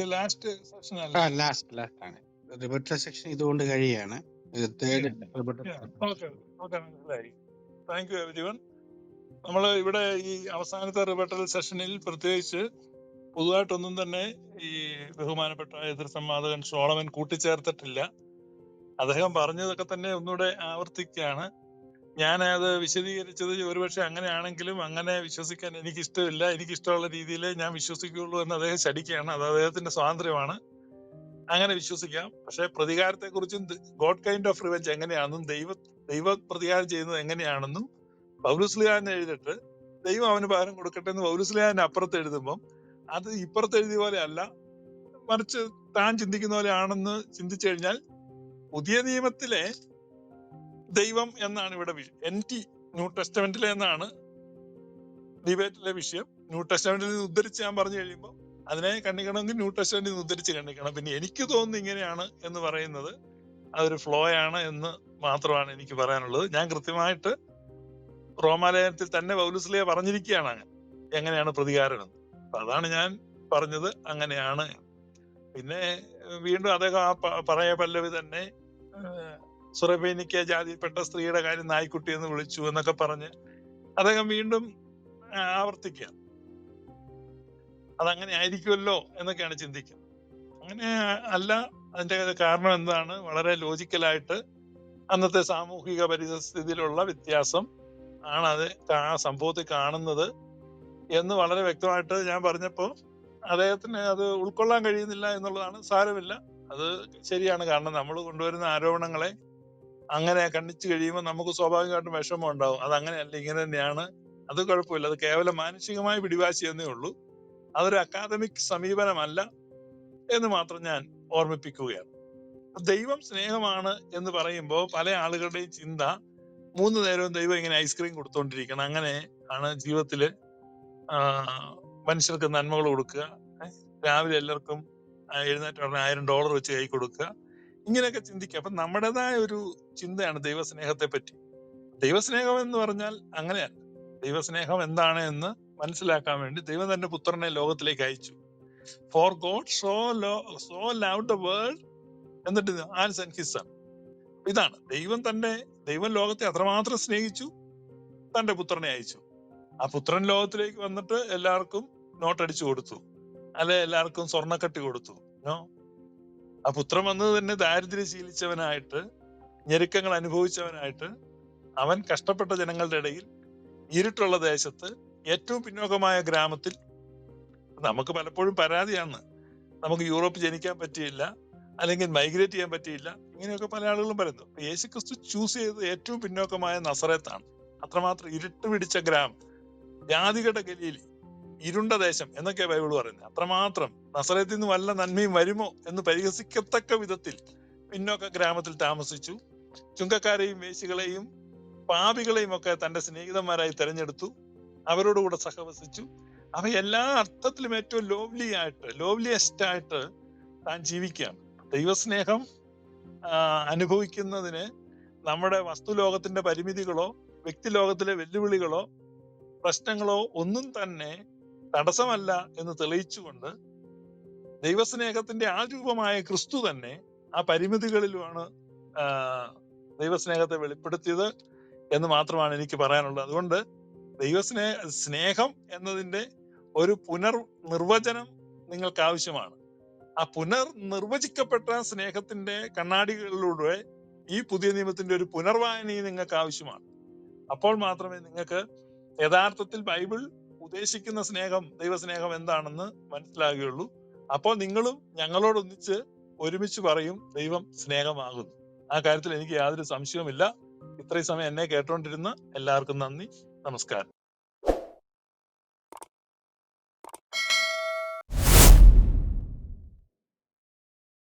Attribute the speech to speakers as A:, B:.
A: Last session
B: ആ
A: അല്ലേ?
B: Last last ആണ്. റിബട്ടൽ സെക്ഷൻ ഇതുകൊണ്ട് കഴിയാണ്. തേർഡ്
A: മനസ്സിലായി. താങ്ക് യു എവരിവൺ നമ്മൾ ഇവിടെ ഈ അവസാനത്തെ റിബട്ടൽ സെഷനിൽ പ്രത്യേകിച്ച് പൊതുവായിട്ടൊന്നും തന്നെ ഈ ബഹുമാനപ്പെട്ട എതിർ സംവാദകൻ സോളമൻ കൂട്ടിച്ചേർത്തിട്ടില്ല. അദ്ദേഹം പറഞ്ഞതൊക്കെ തന്നെ ഒന്നുകൂടെ ആവർത്തിക്കുകയാണ്. ഞാൻ അത് വിശദീകരിച്ചത് ഒരുപക്ഷെ അങ്ങനെയാണെങ്കിലും അങ്ങനെ വിശ്വസിക്കാൻ എനിക്ക് ഇഷ്ടമില്ല എനിക്ക് ഇഷ്ടമുള്ള രീതിയിൽ ഞാൻ വിശ്വസിക്കുകയുള്ളൂ എന്ന് അദ്ദേഹം ശടിക്കുകയാണ്. അത് അദ്ദേഹത്തിന്റെ സ്വാതന്ത്ര്യമാണ്. അങ്ങനെ വിശ്വസിക്കാം. പക്ഷെ പ്രതികാരത്തെ കുറിച്ചും ഗോഡ് കൈൻഡ് ഓഫ് റിവെഞ്ച് എങ്ങനെയാണെന്നും ദൈവ ദൈവ പ്രതികാരം ചെയ്യുന്നത് എങ്ങനെയാണെന്നും പൗലുസ്ലിയാൻ എഴുതിട്ട് ദൈവം അവന് പകരം കൊടുക്കട്ടെ എന്ന് പൗലുസ്ലിഹാൻ അപ്പുറത്ത് എഴുതുമ്പം അത് ഇപ്പുറത്ത് എഴുതിയ പോലെ അല്ല മറിച്ച് താൻ ചിന്തിക്കുന്ന പോലെ ആണെന്ന് ചിന്തിച്ചു കഴിഞ്ഞാൽ പുതിയ നിയമത്തിലെ ദൈവം എന്നാണ് ഇവിടെ എൻ ടി ന്യൂ ടെസ്റ്റമെന്റിലെ എന്നാണ് ഡിബേറ്റിലെ വിഷയം. ന്യൂ ടെസ്റ്റമെന്റിൽ നിന്ന് ഉദ്ധരിച്ച് ഞാൻ പറഞ്ഞു കഴിയുമ്പോൾ അതിനെ കണ്ണിക്കണമെങ്കിൽ ന്യൂ ടെസ്റ്റമെന്റിൽ നിന്ന് ഉദ്ധരിച്ച് കണ്ണിക്കണം. പിന്നെ എനിക്ക് തോന്നുന്നു ഇങ്ങനെയാണ് എന്ന് പറയുന്നത്. അതൊരു ഫ്ലോ ആണ് എന്ന് മാത്രമാണ് എനിക്ക് പറയാനുള്ളത്. ഞാൻ കൃത്യമായിട്ട് റോമാലയത്തിൽ തന്നെ പൗലുസ്ലിയ പറഞ്ഞിരിക്കുകയാണ് അങ്ങനെ എങ്ങനെയാണ് പ്രതികാരം എന്ന്. അതാണ് ഞാൻ പറഞ്ഞത് അങ്ങനെയാണ്. പിന്നെ വീണ്ടും അദ്ദേഹം ആ പറയ പല്ലവി തന്നെ സുറബേനിക്ക ജാതിയിൽപ്പെട്ട സ്ത്രീയുടെ കാര്യം നായ്ക്കുട്ടി എന്ന് വിളിച്ചു എന്നൊക്കെ പറഞ്ഞ് അദ്ദേഹം വീണ്ടും ആവർത്തിക്കുക. അതങ്ങനെ ആയിരിക്കുമല്ലോ എന്നൊക്കെയാണ് ചിന്തിക്കുന്നത് അങ്ങനെ അല്ല അതിന്റെ കാരണം എന്താണ്? വളരെ ലോജിക്കലായിട്ട് അന്നത്തെ സാമൂഹിക പരിസ്ഥിതിയിലുള്ള വ്യത്യാസം ആണ് അത് ആ സംഭവത്തിൽ കാണുന്നത് എന്ന് വളരെ വ്യക്തമായിട്ട് ഞാൻ പറഞ്ഞപ്പോൾ അദ്ദേഹത്തിന് അത് ഉൾക്കൊള്ളാൻ കഴിയുന്നില്ല എന്നുള്ളതാണ് സാരമില്ല. അത് ശരിയാണ്. കാരണം നമ്മൾ കൊണ്ടുവരുന്ന ആരോപണങ്ങളെ അങ്ങനെ കണ്ണിച്ചു കഴിയുമ്പോൾ നമുക്ക് സ്വാഭാവികമായിട്ടും വിഷമം ഉണ്ടാവും. അത് അങ്ങനെയല്ല ഇങ്ങനെ തന്നെയാണ്. അത് കുഴപ്പമില്ല. അത് കേവലം മാനസികമായ പിടിവാശി എന്നേ ഉള്ളൂ. അതൊരു അക്കാദമിക് സമീപനമല്ല എന്ന് മാത്രം ഞാൻ ഓർമ്മിപ്പിക്കുകയാണ്. ദൈവം സ്നേഹമാണ് എന്ന് പറയുമ്പോൾ പല ആളുകളുടെയും ചിന്ത മൂന്ന് നേരവും ദൈവം ഇങ്ങനെ ഐസ്ക്രീം കൊടുത്തോണ്ടിരിക്കണം. അങ്ങനെ ആണ് ജീവിതത്തിൽ ആ, മനുഷ്യർക്ക് നന്മകൾ കൊടുക്കുക. രാവിലെ എല്ലാവർക്കും എഴുന്നേറ്റ് ഉടനെ ആയിരം ഡോളർ വെച്ച് കൈ കൊടുക്കുക. ഇങ്ങനെയൊക്കെ ചിന്തിക്കുക അപ്പൊ നമ്മുടേതായ ഒരു ചിന്തയാണ് ദൈവസ്നേഹത്തെ പറ്റി ദൈവസ്നേഹം എന്ന് പറഞ്ഞാൽ അങ്ങനെയല്ല. ദൈവസ്നേഹം എന്താണ് എന്ന് മനസ്സിലാക്കാൻ വേണ്ടി ദൈവം തന്റെ പുത്രനെ ലോകത്തിലേക്ക് അയച്ചു. For God so lo so love the world എന്നിട്ട് ആൻസ് ആൻഡ് ഹിസ് സൺ ഇതാണ്. ദൈവം തന്നെ ദൈവം ലോകത്തെ അത്രമാത്രം സ്നേഹിച്ചു തന്റെ പുത്രനെ അയച്ചു. ആ പുത്രൻ ലോകത്തിലേക്ക് വന്നിട്ട് എല്ലാവർക്കും നോട്ടടിച്ചു കൊടുത്തു. അല്ലെ എല്ലാവർക്കും സ്വർണക്കട്ടി കൊടുത്തു. ആ പുത്രൻ വന്നത് തന്നെ ദാരിദ്ര്യം ശീലിച്ചവനായിട്ട് ഞെരുക്കങ്ങൾ അനുഭവിച്ചവനായിട്ട് അവൻ കഷ്ടപ്പെട്ട ജനങ്ങളുടെ ഇടയിൽ ഇരുട്ടുള്ള ദേശത്ത് ഏറ്റവും പിന്നോക്കമായ ഗ്രാമത്തിൽ നമുക്ക് പലപ്പോഴും പരാതിയാണ്. നമുക്ക് യൂറോപ്പ് ജനിക്കാൻ പറ്റിയില്ല അല്ലെങ്കിൽ മൈഗ്രേറ്റ് ചെയ്യാൻ പറ്റിയില്ല ഇങ്ങനെയൊക്കെ പല ആളുകളും പറയുന്നു. യേശു ക്രിസ്തു ചൂസ് ചെയ്തത് ഏറ്റവും പിന്നോക്കമായ നസറത്താണ്. അത്രമാത്രം ഇരുട്ട് പിടിച്ച ഗ്രാമം. ജാതികളുടെ ഗലിയിൽ ഇരുണ്ട ദേശം എന്നൊക്കെ ബൈബിൾ പറയുന്നത്. അത്രമാത്രം നസറത്തിൽ നിന്ന് വല്ല നന്മയും വരുമോ എന്ന് പരിഹസിക്കത്തക്ക വിധത്തിൽ പിന്നോക്ക ഗ്രാമത്തിൽ താമസിച്ചു. ചുങ്കക്കാരെയും വേശികളെയും പാപികളെയും ഒക്കെ തന്റെ സ്നേഹിതന്മാരായി തെരഞ്ഞെടുത്തു. അവരോടുകൂടെ സഹവസിച്ചു. അവ എല്ലാ അർത്ഥത്തിലും ഏറ്റവും ലോവ്ലി ആയിട്ട് ലോവ്ലിയസ്റ്റ് ആയിട്ട് താൻ ജീവിക്കുകയാണ്. ദൈവസ്നേഹം അനുഭവിക്കുന്നതിന് നമ്മുടെ വസ്തുലോകത്തിന്റെ പരിമിതികളോ വ്യക്തിലോകത്തിലെ വെല്ലുവിളികളോ പ്രശ്നങ്ങളോ ഒന്നും തന്നെ തടസ്സമല്ല എന്ന് തെളിയിച്ചുകൊണ്ട് ദൈവസ്നേഹത്തിന്റെ ആ രൂപമായ ക്രിസ്തു തന്നെ ആ പരിമിതികളിലുമാണ് ദൈവസ്നേഹത്തെ വെളിപ്പെടുത്തിയത് എന്ന് മാത്രമാണ് എനിക്ക് പറയാനുള്ളത്. അതുകൊണ്ട് ദൈവസ്നേഹ സ്നേഹം എന്നതിന്റെ ഒരു പുനർ നിർവചനം നിങ്ങൾക്ക് ആവശ്യമാണ് ആ പുനർ നിർവചിക്കപ്പെട്ട സ്നേഹത്തിന്റെ കണ്ണാടികളിലൂടെ ഈ പുതിയ നിയമത്തിന്റെ ഒരു പുനർവായനയും നിങ്ങൾക്ക് ആവശ്യമാണ് അപ്പോൾ മാത്രമേ നിങ്ങൾക്ക് യഥാർത്ഥത്തിൽ ബൈബിൾ ഉദ്ദേശിക്കുന്ന സ്നേഹം ദൈവസ്നേഹം എന്താണെന്ന് മനസ്സിലാകുകയുള്ളൂ. അപ്പോൾ നിങ്ങളും ഞങ്ങളോടൊന്നിച്ച് ഒരുമിച്ച് പറയും ദൈവം സ്നേഹമാകുന്നു. ആ കാര്യത്തിൽ എനിക്ക് യാതൊരു സംശയവുമില്ല. ഇത്രയും സമയം എന്നെ കേട്ടോണ്ടിരുന്ന എല്ലാവർക്കും നന്ദി. നമസ്കാരം.